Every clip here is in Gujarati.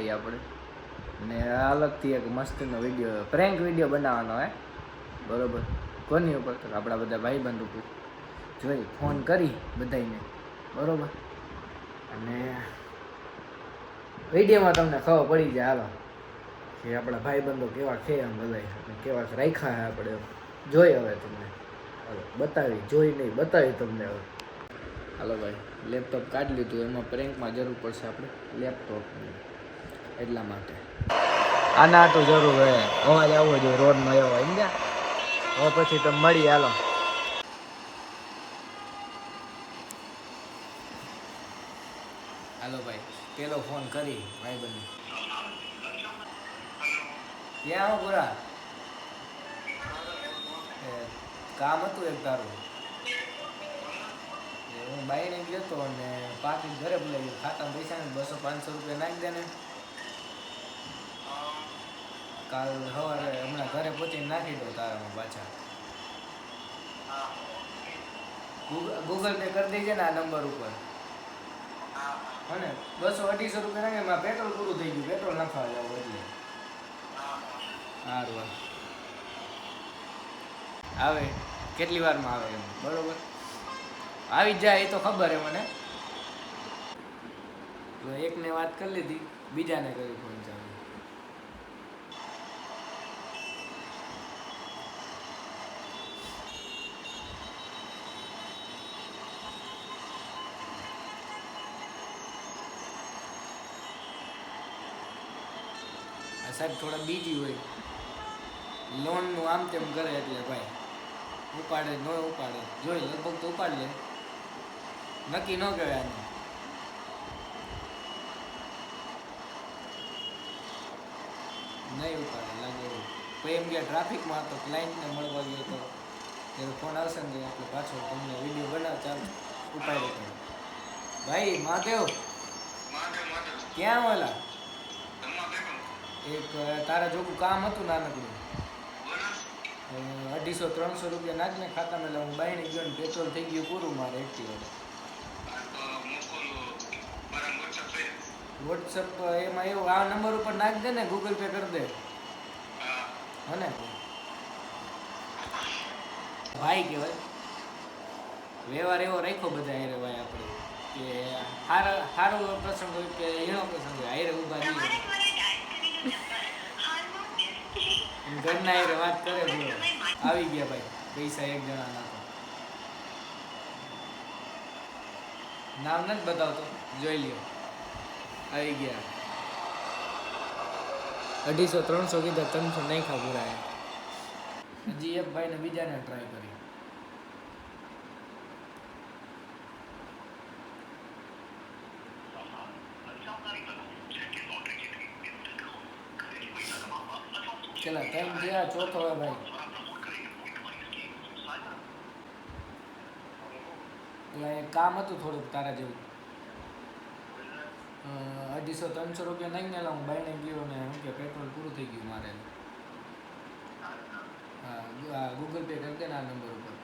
બેઠા આપણે. ને અલગથી એક મસ્તનો વીડિયો પ્રેન્ક વીડિયો બનાવવાનો હે. બરોબર? કોની ઉપર? તો આપણા બધા ભાઈબંધ ઉપર. જોઈ, ફોન કરી બધાને બરોબર? અને વિડીયોમાં તમને ખબર પડી જાય હાલો, કે આપણા ભાઈબંધો કેવા છે એમ બધા કેવા રાખ્યા હે આપણે. જોઈ હવે તમને. હાલો, બતાવી, જોઈ નહીં, બતાવી તમને હવે. હાલો ભાઈ, લેપટોપ કાઢી લીધું, એમાં પ્રેન્કમાં જરૂર પડશે આપણે. લેપટોપ એટલા માટે. આના તો જરૂર હે. અવાજ આવવો જોઈએ રોડનો એવો સમજ્યા? હવે પછી તમે મળી હાલો. હાલો ભાઈ પેલો ફોન કરી ભાઈ બને ક્યાં આવો પૂરા કામ હતું એક તારું? હું બાઈને ગયો હતો અને પાકી ઘરે બોલાવી ગયો. ખાતામાં પૈસા ને બસો પાંચસો રૂપિયા નાખી દે ને. કાલ સવારે હમણાં ઘરે પહોંચીને નાખી દઉં તારામાં પાછા. ગૂગલ પે કરી દેજે ને આ નંબર ઉપર. હે. બસો અઢીસો રૂપિયા નાખે એમાં પેટ્રોલ પૂરું થઈ ગયું. પેટ્રોલ નાખવા જાવ એટલે. સારું આવે. કેટલી વારમાં આવે એમ? બરોબર. આવી જાય એ તો ખબર હે મને. એકને વાત કરી લીધી બીજાને કરી ફોન ચાલુ આ સાહેબ થોડા બીજી હોય. લોનનું આમ તેમ કરે એટલે ભાઈ ઉપાડે ન ઉપાડે. જોઈ લગભગ તો ઉપાડ લે. નક્કી ન કહેવાય આને. નહીં ઉપાડે લાગે એવું. કોઈ એમ કે ટ્રાફિકમાં હતો ક્લાયન્ટને મળવા ગયો હતો. ત્યારે ફોન આવશે ને એટલે પાછો તમને વીડિયો બનાવ ચાલ ઉપાડે ભાઈ મહાદેવ. ક્યાં ઓલા એક તારા જોગું કામ હતું નાનકડું? અઢીસો, ત્રણસો રૂપિયા નાખને ખાતામાં એટલે હું બાઈને ગયો ને પેટ્રોલ થઈ ગયું પૂરું મારે એક્ટિવા. વોટ્સઅપ એમાં એવું, આ નંબર ઉપર નાખ દે ને, ગૂગલ પે કરી દે. હને? ભાઈ કહેવાય. વ્યવહાર એવો રાખ્યો બધા હારે ભાઈ આપણે, કે હારો સારો પ્રસંગ હોય કે એનો પ્રસંગ હોય, હારે ઊભા રહીએ એમ ઘરના એ વાત કરે આવી ગયા ભાઈ. પૈસા એક જણા નાખો. નામ નથી બતાવતો. જોઈ લ્યો. આવી ગયા. અઢીસો, ત્રણસો કીધા, ત્રણસો નહીં એ. હજી એક ભાઈને બીજાને ટ્રાય કરી. ચલા ટાઈમ થયા ચોથો હે ભાઈ? એ કામ હતું થોડુંક તારા જેવું. અઢીસો ત્રણસો રૂપિયા નહીં ગયેલા હું બાઈને ગયો ને શું કે પેટ્રોલ પૂરું થઈ ગયું મારે. હા ગૂગલ પે કરી દે ને આ નંબર ઉપર.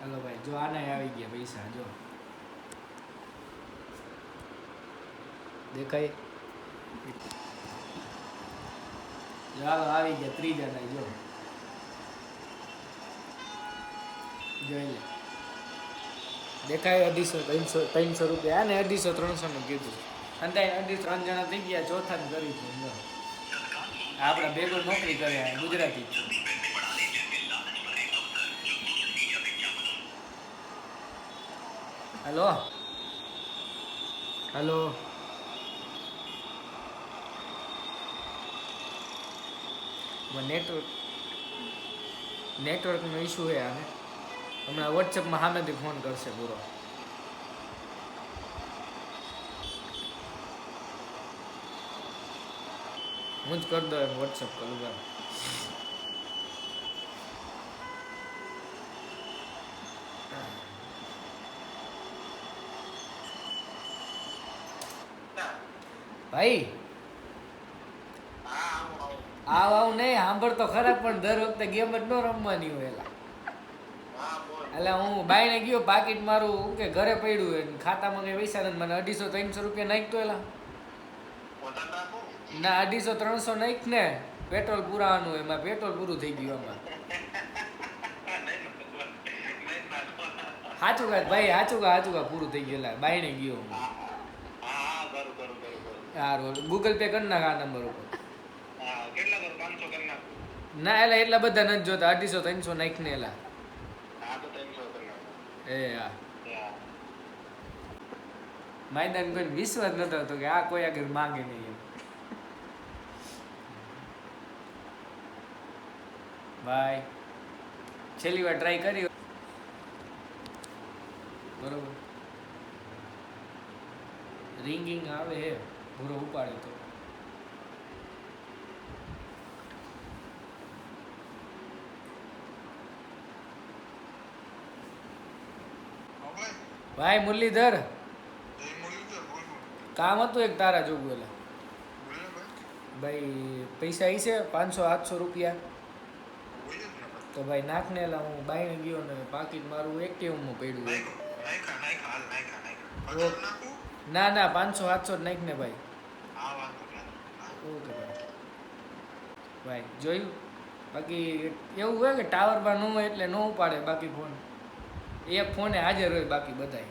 હાલો ભાઈ, જો આને આવી ગયા પૈસા, જો. દેખાય. જો આવી ગયા ત્રીજા ના જો. જોઈ લે. દેખાય અઢીસો ત્રણસો ત્રણસો રૂપિયા. ને અઢીસો ત્રણસો નું કીધું. ત્યાં અઢી ત્રણ જણા થઈ ગયા ચોથા ને કરી છે આપણે આપણા ભેગો નોકરી કરે ગુજરાતી. હેલો. હેલો. નેટવર્ક નેટવર્કનો ઇશ્યુ છે આને. હમણાં વોટ્સએપમાં સામેથી ફોન કરશે પૂરો. હું જ કરી એમ વોટ્સએપ કરું એમ ભાઈ આવ આવ નહીં સાંભળ તો ખરા પણ દર વખતે ગેમ જ ન રમવાની હોય એલા એટલે હું બાઈને ગયો પાકીટ મારું કે ઘરે પડ્યું હોય ખાતામાં કઈ પૈસા નથી મને અઢીસો ત્રણસો રૂપિયા નાખતો એલા ના અઢીસો ત્રણસો નાખ ને પેટ્રોલ પુરાવાનું એમાં પેટ્રોલ પૂરું થઈ ગયું આમાં સાચું કા ભાઈ સાચું કા સાચું કા પૂરું થઈ ગયું એલા બાઈને ગયો હું સારું ગૂગલ પે કરી નાખ આ નંબર ઉપર ના એટલે એટલા બધા નથી જોતા. અઢીસો ત્રણસો નાખ ને એલા એ હા. માયદાન કોઈ વિશ્વાસ નતો હતો કે આ કોઈ આગળ માંગે નહીં એમ. બાય. છેલ્લી વાર ટ્રાય કરી. બરોબર. રિંગિંગ આવે હે. ભૂરો ઉપાડે તો. ભાઈ મુરલીધર. કામ હતું એક તારા જોગું એટલે. ભાઈ. પૈસા આવી છે પાંચસો આઠસો રૂપિયા. તો ભાઈ નાખ ને એલા હું બાઈને ગયો ને પાકીટ મારું એક્ટિવમાં પડ્યું. ના ના પાંચસો જ નાખ ને ભાઈ ઓકે ભાઈ. ભાઈ જોયું? બાકી એવું હોય કે ટાવર પર ન હોય એટલે ન ઉપાડે બાકી ફોન. એક ફોને હાજર હોય બાકી બધાય.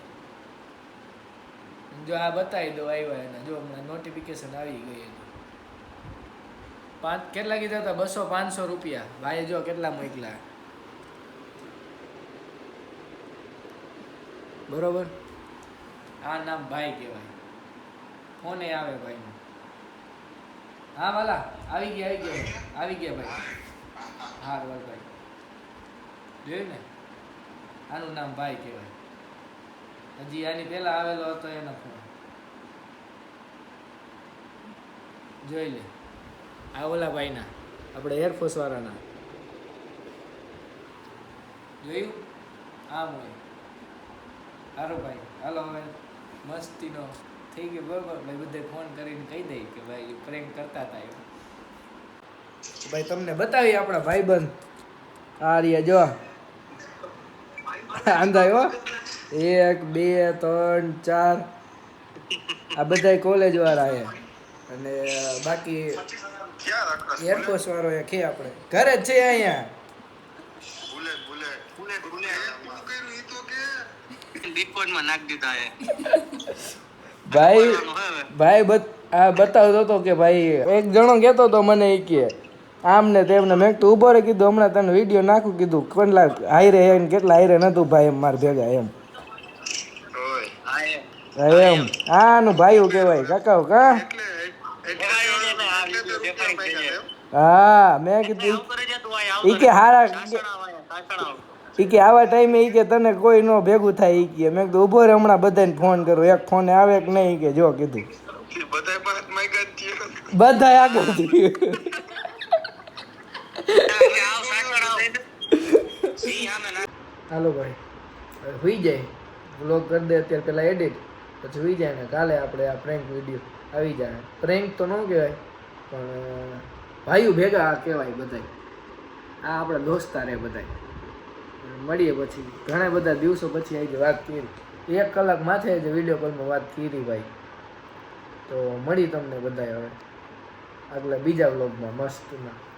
જો આ બતાવી દો આવ્યા એના, જો હમણાં નોટિફિકેશન આવી ગઈ એનું. પાંચ, કેટલા કીધા હતા? બસો પાંચસો રૂપિયા. ભાઈ જો કેટલા મોકલા બરોબર? આ નામ ભાઈ કહેવાય. ફોને આવે ભાઈનો. હા, વાલા, આવી ગયા આવી ગયા. આવી ગયા ભાઈ. હા વાલ ભાઈ. જોયું ને? આનું નામ ભાઈ કહેવાય. હજી આની પહેલા આવેલો હતો એનો ફોન. જોઈ લે. આ ઓલા ભાઈના, આપણે એરફોર્સ વાળાના. જોયું? આમ હોય. હારો ભાઈ, હાલો હવે. મસ્તીનો. થઈ ગયો બરોબર? ભાઈ બધે ફોન કરીને કહી દઈ કે ભાઈ પ્રેમ કરતા હતા એવું ભાઈ તમને બતાવી આપણા ભાઈબંધ. આ રહ્યા જો. આંધાયો એક બે ત્રણ ચાર. આ બધા કોલેજ વાળા એ અને બાકી એરફોર્સ વાળો એ કે આપણે. ઘરે જ છે અહીંયા? ભાઈ ભાઈ આ બતાવતો હતો કે ભાઈ એક જણો કેતો હતો મને એ કે આમ ને તેમને મેં તું ઊભો રે કીધું હમણાં તને વીડિયો નાખું કીધું કેટલા હાઈ રે ને કેટલા હાઈરે નતું ભાઈ એમ માર ભેગા એમ. એમ. આનું ભાઈ કહેવાય કાકા કા. હા મેં કીધું ઈ કે હારા. ઈ કે આવા ટાઈમે ઈ કે તને કોઈ નો ભેગું થાય ઈ કે. મેં કીધું ઊભો રે હમણાં બધાને ફોન કરું. એક ફોન આવે કે નહીં ઈ કે. જો કીધું. બધા આગળથી એટલે આવ કાસણા વાળા. ઈ આમે ના- હાલો ભાઈ. હુઈ જાય. વ્લોગ કરી દે, અત્યારે પહેલાં એડિટ પછી હુઈ જાય ને કાલે આપણે આ પ્રેન્ક વીડિયો આવી જાય. પ્રેન્ક તો ન કહેવાય, પણ ભાઈઓ ભેગા આ કહેવાય બધાય. આ આપણા દોસ્તાર એ બધાય. મળીએ પછી. ઘણા બધા દિવસો પછી આવી વાત કરી. એક કલાક માથે જ વીડિયો કોલમાં વાત કરી ભાઈ. તો મળી તમને બધાય હવે. આગલા બીજા વ્લોગમાં મસ્તમાં.